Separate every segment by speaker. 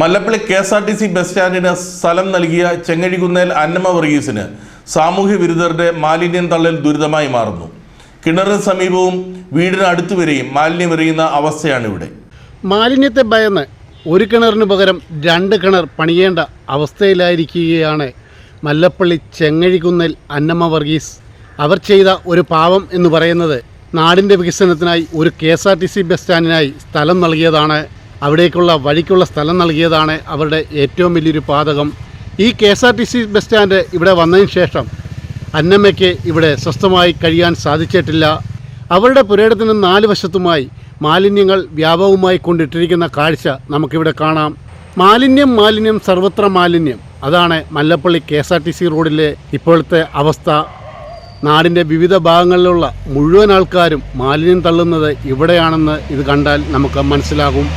Speaker 1: Mallappally K S R T C bus സ്റ്റാൻഡിന് സ്ഥലം നൽകിയ ചെങ്ങഴികുന്നേൽ അന്നമ്മ വർഗീസിന് സാമൂഹ്യ വിരുദ്ധരുടെ മാലിന്യം തള്ളൽ ദുരിതമായി മാറുന്നു. കിണറിന് സമീപവും വീടിന് അടുത്തു വരെയും മാലിന്യം എറിയുന്ന അവസ്ഥയാണ് ഇവിടെ
Speaker 2: മാലിന്യത്തെ ഭയന്ന് ഒരു കിണറിന് പകരം രണ്ട് കിണർ പണിയേണ്ട അവസ്ഥയിലായിരിക്കുകയാണ് മല്ലപ്പള്ളി ചെങ്ങഴികുന്നൽ അന്നമ്മ വർഗീസ്. അവർ ചെയ്ത ഒരു പാവം എന്ന് പറയുന്നത് നാടിന്റെ വികസനത്തിനായി ഒരു K S R T C bus സ്റ്റാൻഡിനായി സ്ഥലം നൽകിയതാണ്. അവിടേക്കുള്ള വഴിക്കുള്ള സ്ഥലം നൽകിയതാണ് അവരുടെ ഏറ്റവും വലിയൊരു പാതകം. ഈ K S R T C bus stand ഇവിടെ വന്നതിന് ശേഷം അന്നമ്മയ്ക്ക് ഇവിടെ സ്വസ്ഥമായി കഴിയാൻ സാധിച്ചിട്ടില്ല. അവരുടെ പുരയിടത്തിന് നാല് വശത്തുമായി മാലിന്യങ്ങൾ വ്യാപകമായി കൊണ്ടിട്ടിരിക്കുന്ന കാഴ്ച നമുക്കിവിടെ കാണാം. മാലിന്യം മാലിന്യം സർവത്ര മാലിന്യം. അതാണ് Mallappally K S R T C റോഡിലെ ഇപ്പോഴത്തെ അവസ്ഥ. നാടിന്റെ വിവിധ ഭാഗങ്ങളിലുള്ള മുഴുവൻ ആൾക്കാരും മാലിന്യം തള്ളുന്നത് ഇവിടെയാണെന്ന് ഇത് കണ്ടാൽ നമുക്ക് മനസ്സിലാകും.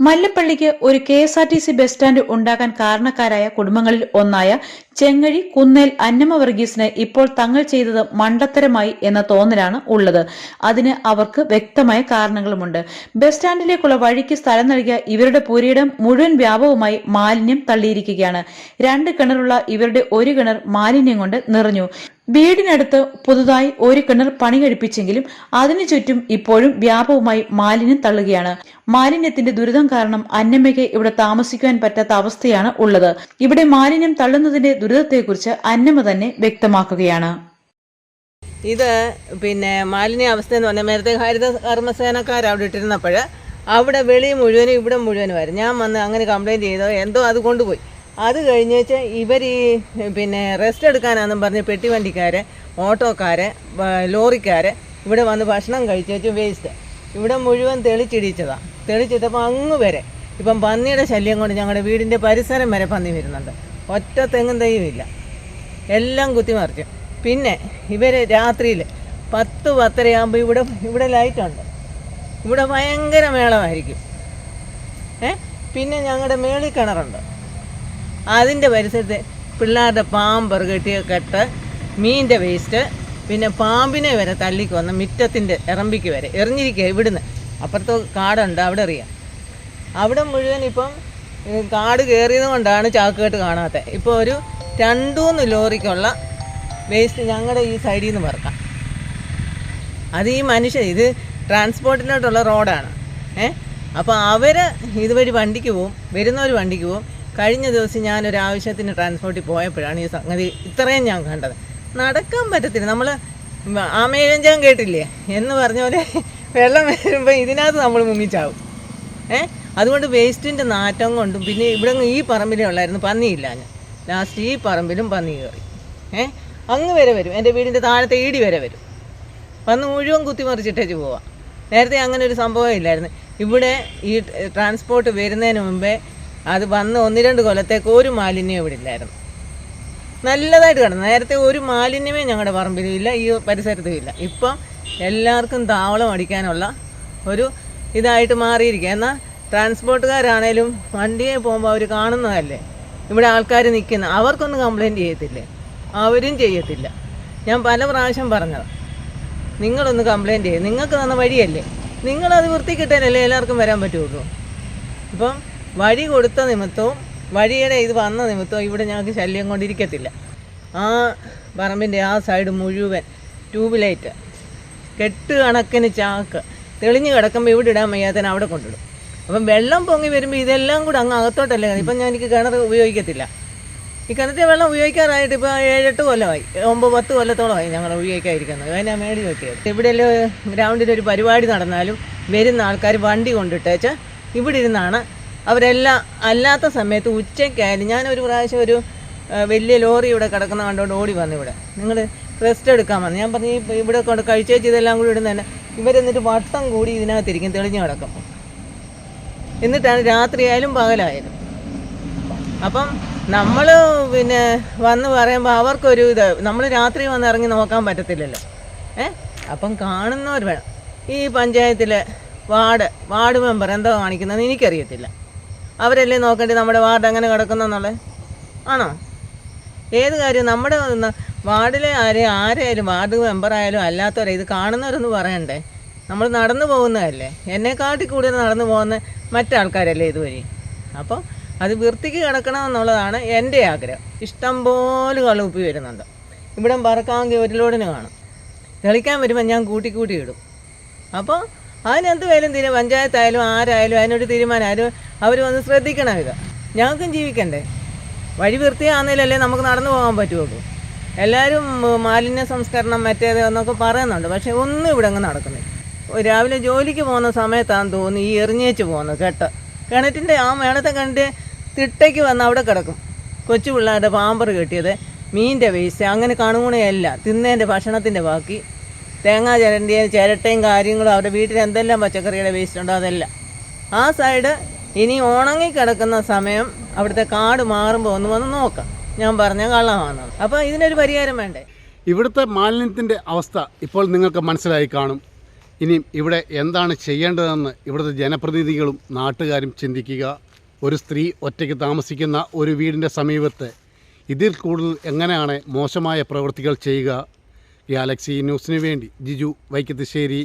Speaker 3: മല്ലപ്പള്ളിക്ക് ഒരു K S R T C bus stand ഉണ്ടാക്കാൻ കാരണക്കാരായ കുടുംബങ്ങളിൽ ഒന്നായ ചെങ്ങഴി കുന്നേൽ അന്നമ്മ വർഗീസിന് ഇപ്പോൾ തങ്ങൾ ചെയ്തത് മണ്ടത്തരമായി എന്ന തോന്നലാണ് ഉള്ളത്. അതിന് അവർക്ക് വ്യക്തമായ കാരണങ്ങളുമുണ്ട്. ബസ് സ്റ്റാൻഡിലേക്കുള്ള വഴിക്ക് സ്ഥലം നൽകിയ ഇവരുടെ പുരയിടം മുഴുവൻ വ്യാപകമായി മാലിന്യം തള്ളിയിരിക്കുകയാണ്. രണ്ട് കിണറുള്ള ഇവരുടെ ഒരു കിണർ മാലിന്യം കൊണ്ട് നിറഞ്ഞു. വീടിനടുത്ത് പുതുതായി ഒരു കിണർ പണി കഴിപ്പിച്ചെങ്കിലും അതിനു ചുറ്റും ഇപ്പോഴും വ്യാപകമായി മാലിന്യം തള്ളുകയാണ്. മാലിന്യത്തിന്റെ ദുരിതം കാരണം അന്നമ്മയ്ക്ക് ഇവിടെ താമസിക്കാൻ പറ്റാത്ത അവസ്ഥയാണ് ഉള്ളത്. ഇവിടെ മാലിന്യം തള്ളുന്നതിന്റെ ദുരിതത്തെക്കുറിച്ച് അന്നമ്മ തന്നെ വ്യക്തമാക്കുകയാണ്.
Speaker 4: ഇത് പിന്നെ മാലിന്യ അവസ്ഥ എന്ന് പറഞ്ഞാൽ നേരത്തെ ഹരിത കർമ്മസേനക്കാർ അവിടെ ഇട്ടിരുന്നപ്പോൾ അവിടെ വെളി മുഴുവനും ഇവിടെ മുഴുവനുമായിരുന്നു ഞാൻ വന്ന് അങ്ങനെ കംപ്ലൈന്റ് ചെയ്തോ എന്തോ അത് കൊണ്ടുപോയി. അത് കഴിഞ്ഞേച്ച് ഇവർ ഈ പിന്നെ റെസ്റ്റ് എടുക്കാനാണെന്ന് പറഞ്ഞ് പെട്ടി വണ്ടിക്കാരെ ഓട്ടോക്കാരെ ലോറിക്കാരെ ഇവിടെ വന്ന് ഭക്ഷണം കഴിച്ചേച്ച് വേസ്റ്റ് ഇവിടെ മുഴുവൻ തെളിച്ചിടിച്ചതാണ് തെളിച്ചിട്ടപ്പോൾ അങ്ങ് വരെ. ഇപ്പം പന്നിയുടെ ശല്യം കൊണ്ട് ഞങ്ങളുടെ വീടിന്റെ പരിസരം വരെ പന്നി വരുന്നുണ്ട്. ഒറ്റ തെങ്ങും തൈയും എല്ലാം കുത്തിമറിച്ചു. പിന്നെ ഇവർ രാത്രിയിൽ പത്ത് പത്തരയാകുമ്പോൾ ഇവിടെ ഇവിടെ ലൈറ്റുണ്ട് ഇവിടെ ഭയങ്കര മേളമായിരിക്കും. ഏ? പിന്നെ ഞങ്ങളുടെ മേളിൽ കിണറുണ്ട്. അതിന്റെ പരിസരത്ത് പിള്ളേരുടെ പാമ്പർ കെട്ടിയ കെട്ട് മീനിന്റെ വേസ്റ്റ് പിന്നെ പാമ്പിനെ വരെ തള്ളിക്കൊന്ന് മിറ്റത്തിന്റെ ഇറമ്പിക്ക് വരെ. എറിഞ്ഞിരിക്കുക ഇവിടുന്ന്. അപ്പുറത്ത് കാടുണ്ട് അവിടെ അറിയാം അവിടെ മുഴുവൻ ഇപ്പം കാട് കയറിയത് കൊണ്ടാണ് ചാക്കുകെട്ട് കാണാത്തത് ഇപ്പോൾ ഒരു രണ്ടൂന്ന് ലോറിക്കുള്ള വേസ്റ്റ് ഞങ്ങളുടെ ഈ സൈഡിൽ നിന്ന് പറക്കാം. അത് ഈ മനുഷ്യൻ ഇത് ട്രാൻസ്പോർട്ടിലോട്ടുള്ള റോഡാണ് ഏ? അപ്പോൾ അവർ ഇതുവഴി വണ്ടിക്ക് പോവും വരുന്നവർ വണ്ടിക്ക് പോവും കഴിഞ്ഞ ദിവസം ഞാനൊരു ആവശ്യത്തിന് ട്രാൻസ്പോർട്ടിൽ പോയപ്പോഴാണ് ഈ സംഗതി ഇത്രയും ഞാൻ കണ്ടത്. നടക്കാൻ പറ്റത്തില്ല. നമ്മൾ ആമേഴഞ്ചാൻ കേട്ടില്ലേ? എന്ന് പറഞ്ഞ പോലെ വെള്ളം വരുമ്പോൾ ഇതിനകത്ത് നമ്മൾ മുങ്ങിച്ചാവും. ഏ? അതുകൊണ്ട് വേസ്റ്റിന്റെ നാറ്റം കൊണ്ടും പിന്നെ ഇവിടെ ഈ പറമ്പിലേ ഉള്ളായിരുന്നു പന്നിയില്ല ഞാൻ. ലാസ്റ്റ് ഈ പറമ്പിലും പന്നി കയറി ഏ? അങ്ങ് വരെ വരും. എന്റെ വീടിന്റെ താഴത്തെ ഈടി വരെ വരും. വന്ന് മുഴുവൻ കുത്തിമറിച്ചിട്ടേച്ച് പോവാം. നേരത്തെ അങ്ങനെ ഒരു സംഭവം ഇല്ലായിരുന്നു. ഇവിടെ ഈ ട്രാൻസ്പോർട്ട് വരുന്നതിന് മുമ്പേ അത് വന്ന് ഒന്ന് രണ്ട് കൊല്ലത്തേക്ക് ഒരു മാലിന്യം ഇവിടെ ഇല്ലായിരുന്നു. നല്ലതായിട്ട് കിടന്നു. നേരത്തെ ഒരു മാലിന്യമേ ഞങ്ങളുടെ പറമ്പിലും ഇല്ല ഈ പരിസരത്തും ഇല്ല. ഇപ്പം എല്ലാവർക്കും താവളം അടിക്കാനുള്ള ഒരു ഇതായിട്ട് മാറിയിരിക്കുക എന്നാൽ ട്രാൻസ്പോർട്ടുകാരാണേലും വണ്ടിയെ പോകുമ്പോൾ അവർ കാണുന്നതല്ലേ? ഇവിടെ ആൾക്കാർ നിൽക്കുന്ന അവർക്കൊന്നും കംപ്ലൈന്റ് ചെയ്യത്തില്ലേ? അവരും ചെയ്യത്തില്ല. ഞാൻ പല പ്രാവശ്യം പറഞ്ഞതാണ് നിങ്ങളൊന്ന് കംപ്ലൈന്റ് ചെയ്യും. നിങ്ങൾക്ക് തന്ന വഴിയല്ലേ? നിങ്ങളത് വൃത്തിക്കിട്ടാലല്ലേ എല്ലാവർക്കും വരാൻ പറ്റുള്ളൂ. ഇപ്പം വഴി കൊടുത്ത നിമിത്തവും വഴിയുടെ ഇത് വന്ന നിമിത്തവും ഇവിടെ ഞങ്ങൾക്ക് ശല്യം കൊണ്ടിരിക്കത്തില്ല. ആ പറമ്പിന്റെ ആ സൈഡ് മുഴുവൻ ട്യൂബ് ലൈറ്റ് കെട്ട് കണക്കിന് ചാക്ക് തെളിഞ്ഞ് കിടക്കുമ്പോൾ ഇവിടെ ഇടാൻ വയ്യാത്തതിന് അവിടെ കൊണ്ടിടും. അപ്പം വെള്ളം പൊങ്ങി വരുമ്പോൾ ഇതെല്ലാം കൂടെ അങ്ങ് അകത്തോട്ടല്ലേ ഇപ്പം ഞാൻ എനിക്ക് കിണർ ഉപയോഗിക്കത്തില്ല. ഈ കിണറ്റിൽ വെള്ളം ഉപയോഗിക്കാറായിട്ട് ഇപ്പോൾ ഏഴെട്ട് കൊല്ലമായി ഒമ്പത് പത്ത് കൊല്ലത്തോളമായി ഞങ്ങൾ ഉപയോഗിക്കാതിരിക്കുന്നത്. ഞാൻ മേടി നോക്കിയത് ഇവിടെ ഗ്രൗണ്ടിൽ ഒരു പരിപാടി നടന്നാലും വരുന്ന ആൾക്കാർ വണ്ടി കൊണ്ടിട്ടേച്ച് ഇവിടെ ഇരുന്നാണ് അവരെല്ലാം അല്ലാത്ത സമയത്ത് ഉച്ചയ്ക്കായാലും ഞാനൊരു പ്രാവശ്യം ഒരു വലിയ ലോറി ഇവിടെ കിടക്കുന്ന കണ്ടുകൊണ്ട് ഓടി വന്നു ഇവിടെ. നിങ്ങൾ റെസ്റ്റ് എടുക്കാൻ വന്നു. ഞാൻ പറഞ്ഞു "ഈ ഇവിടെ കൊണ്ട് കഴിച്ചേച്ച് ഇതെല്ലാം കൂടി ഇടുന്നതന്നെ. ഇവരെന്നിട്ട് വട്ടം കൂടി ഇതിനകത്തിരിക്കും തെളിഞ്ഞു കിടക്കും എന്നിട്ടാണ് രാത്രിയായാലും പകലായാലും. അപ്പം നമ്മൾ പിന്നെ വന്ന് പറയുമ്പോൾ അവർക്കൊരു ഇത് നമ്മൾ രാത്രി വന്ന് ഇറങ്ങി നോക്കാൻ പറ്റത്തില്ലല്ലോ. ഏ? അപ്പം കാണുന്നവർ വേണം. ഈ പഞ്ചായത്തിലെ വാർഡ് വാർഡ് മെമ്പർ എന്താ കാണിക്കുന്നതെന്ന് എനിക്കറിയത്തില്ല. അവരല്ലേ നോക്കേണ്ടത് നമ്മുടെ വാർഡ് എങ്ങനെ കിടക്കുന്നെന്നുള്ളത് ആണോ? ഏത് കാര്യം? നമ്മുടെ വാർഡിലെ ആരെ ആരായാലും വാർഡ് മെമ്പറായാലും അല്ലാത്തവരെ ഇത് കാണുന്നവരൊന്നും പറയണ്ടേ? നമ്മൾ നടന്നു പോകുന്നതല്ലേ? എന്നെക്കാട്ടി കൂടുതൽ നടന്നു പോകുന്ന മറ്റാൾക്കാരല്ലേ ഇതുവഴി? അപ്പോൾ അത് വൃത്തിക്ക് കിടക്കണം എന്നുള്ളതാണ് എന്റെ ആഗ്രഹം. ഇഷ്ടം പോലെ കളുപ്പി വരുന്നുണ്ട്. ഇവിടെ പറക്കാമെങ്കിൽ ഒരു ലോഡിന് കാണും. തെളിക്കാൻ വരുമ്പോൾ ഞാൻ കൂട്ടി കൂട്ടി ഇടും. അപ്പോൾ അതിനെന്ത് വേലും തീരെ പഞ്ചായത്തായാലും ആരായാലും അതിനൊരു തീരുമാനം. ആരും അവർ വന്ന് ശ്രദ്ധിക്കണം ഇത് ഞങ്ങൾക്കും ജീവിക്കണ്ടേ? വഴി വൃത്തിയാണെന്നില്ലല്ലേ നമുക്ക് നടന്നു പോകാൻ പറ്റുള്ളൂ എല്ലാവരും മാലിന്യ സംസ്കരണം മറ്റേത് എന്നൊക്കെ പറയുന്നുണ്ട്. പക്ഷേ ഒന്നും ഇവിടെ അങ്ങ് നടക്കുന്നില്ല. രാവിലെ ജോലിക്ക് പോകുന്ന സമയത്താണെന്ന് തോന്നി ഈ എറിഞ്ഞേച്ച് പോകുന്നത് കെട്ട്. കിണറ്റിന്റെ ആ മേളത്തെ കണ്ടിട്ട് തിട്ടയ്ക്ക് വന്ന് അവിടെ കിടക്കും. കൊച്ചു പിള്ളേരുടെ പാമ്പർ കെട്ടിയത് മീനിന്റെ വേസ്റ്റ് അങ്ങനെ കണുകുണയല്ല തിന്നേന്റെ ഭക്ഷണത്തിന്റെ ബാക്കി. തേങ്ങ ചിരണ്ടിയ ചിരട്ടയും കാര്യങ്ങളും അവരുടെ വീട്ടിൽ എന്തെല്ലാം പച്ചക്കറിയുടെ വേസ്റ്റ് ഉണ്ടോ അതെല്ലാം. ആ സൈഡ് ഇനി ഉണങ്ങി കിടക്കുന്ന സമയം അവിടുത്തെ കാട് മാറുമ്പോൾ ഒന്ന് വന്ന് നോക്കാം. ഞാൻ പറഞ്ഞ കള്ളമാണ് അപ്പോൾ ഇതിനൊരു പരിഹാരം വേണ്ടേ?
Speaker 2: ഇവിടുത്തെ മാലിന്യത്തിന്റെ അവസ്ഥ ഇപ്പോൾ നിങ്ങൾക്ക് മനസ്സിലായി കാണും. ഇനി ഇവിടെ എന്താണ് ചെയ്യേണ്ടതെന്ന് ഇവിടുത്തെ ജനപ്രതിനിധികളും നാട്ടുകാരും ചിന്തിക്കുക. ഒരു സ്ത്രീ ഒറ്റയ്ക്ക് താമസിക്കുന്ന ഒരു വീടിന്റെ സമീപത്ത് ഇതിൽ കൂടുതൽ എങ്ങനെയാണ് മോശമായ പ്രവൃത്തികൾ ചെയ്യുക? ഗാലക്സി ന്യൂസിന് വേണ്ടി ജിജു വൈക്കത്തുശ്ശേരി